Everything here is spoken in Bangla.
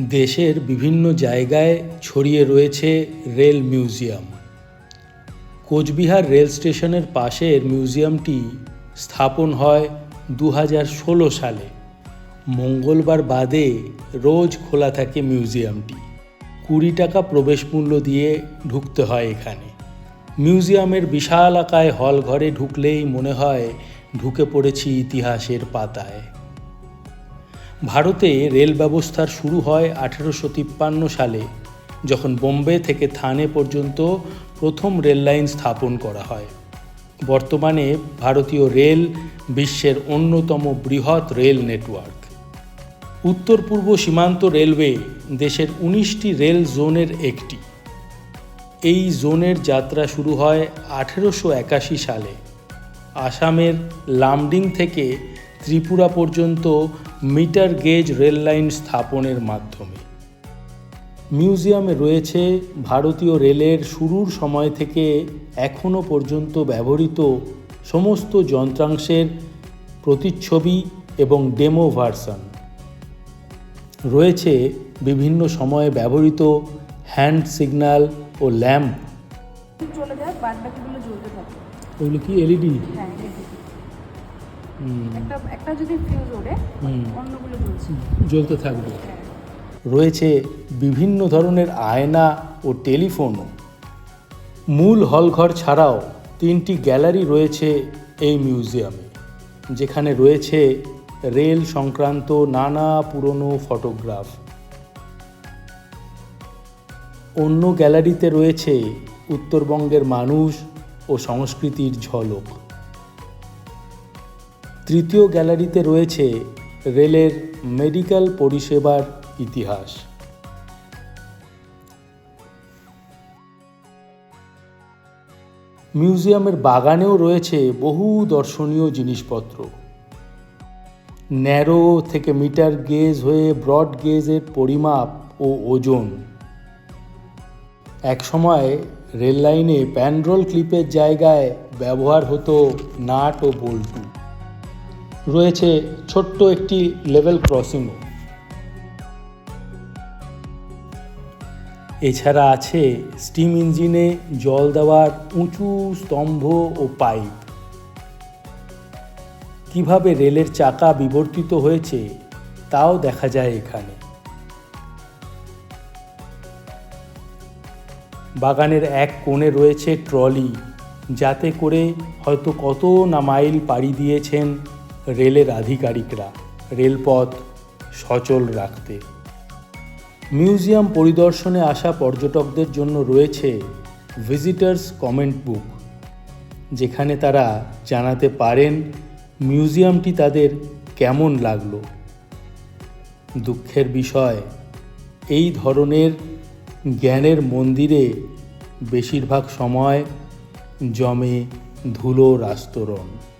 দেশের বিভিন্ন জায়গায় ছড়িয়ে রয়েছে রেল মিউজিয়াম। কোচবিহার রেল স্টেশনের পাশের মিউজিয়ামটি স্থাপন হয় দু সালে। মঙ্গলবার বাদে রোজ খোলা থাকে মিউজিয়ামটি। কুড়ি টাকা প্রবেশ মূল্য দিয়ে ঢুকতে হয় এখানে। মিউজিয়ামের বিশাল আকায় হল ঘরে ঢুকলেই মনে হয় ঢুকে পড়েছি ইতিহাসের পাতায়। ভারতে রেল ব্যবস্থার শুরু হয় আঠেরোশো তিপ্পান্ন সালে, যখন বোম্বে থেকে থানে পর্যন্ত প্রথম রেল লাইন স্থাপন করা হয়। বর্তমানে ভারতীয় রেল বিশ্বের অন্যতম বৃহৎ রেল নেটওয়ার্ক। উত্তর পূর্ব সীমান্ত রেলওয়ে দেশের উনিশটি রেল জোনের একটি। এই জোনের যাত্রা শুরু হয় আঠেরোশো একাশি সালে। আসামের লামডিং থেকে ত্রিপুরা পর্যন্ত মিটার গেজ রেল লাইন স্থাপনের মাধ্যমে। মিউজিয়ামে রয়েছে ভারতীয় রেলের শুরুর সময় থেকে এখনও পর্যন্ত ব্যবহৃত সমস্ত যন্ত্রাংশের প্রতিচ্ছবি এবং ডেমো ভার্সন। রয়েছে বিভিন্ন সময়ে ব্যবহৃত হ্যান্ড সিগন্যাল ও ল্যাম্প। চলে যায় বাদ বাকিগুলো জ্বলতে থাকে ওগুলো কি এলইডি? হ্যাঁ একটা একটা যদি ফিউজ ওড়ে অন্যগুলো জ্বলতে থাকবে। হ্যাঁ। রয়েছে বিভিন্ন ধরনের আয়না ও টেলিফোনও। মূল হলঘর ছাড়াও তিনটি গ্যালারি রয়েছে এই মিউজিয়ামে যেখানে রয়েছে রেল সংক্রান্ত নানা পুরনো ফটোগ্রাফ। অন্য গ্যালারিতে রয়েছে উত্তরবঙ্গের মানুষ ও সংস্কৃতির ঝলক। তৃতীয় গ্যালারিতে রয়েছে রেলের মেডিকেল পরিষেবার ইতিহাস। মিউজিয়ামের বাগানেও রয়েছে বহু দর্শনীয় জিনিসপত্র। ন্যারো থেকে মিটার গেজ হয়ে ব্রড গেজের পরিমাপ ও ওজন। একসময় রেল লাইনে প্যান্ড্রোল ক্লিপের জায়গায় ব্যবহার হতো নাট ও বল্টু। রয়েছে ছোট্ট একটি লেভেল ক্রসিংও এছাড়া আছে স্টিম ইঞ্জিনে জল দেওয়ার উঁচু স্তম্ভ ও পাইপ কীভাবে রেলের চাকা বিবর্তিত হয়েছে, তাও দেখা যায় এখানে। বাগানের এক কোণে রয়েছে ট্রলি, যাতে করে হয়তো কত না মাইল পাড়ি দিয়েছেন রেলের আধিকারিকরা রেলপথ সচল রাখতে। মিউজিয়াম পরিদর্শনে আসা পর্যটকদের জন্য রয়েছে ভিজিটার্স কমেন্ট বুক যেখানে তারা জানাতে পারেন মিউজিয়ামটি তাদের কেমন লাগল। দুঃখের বিষয়, এই ধরনের জ্ঞানের মন্দিরে বেশিরভাগ সময় জমে ধুলোর আস্তরণ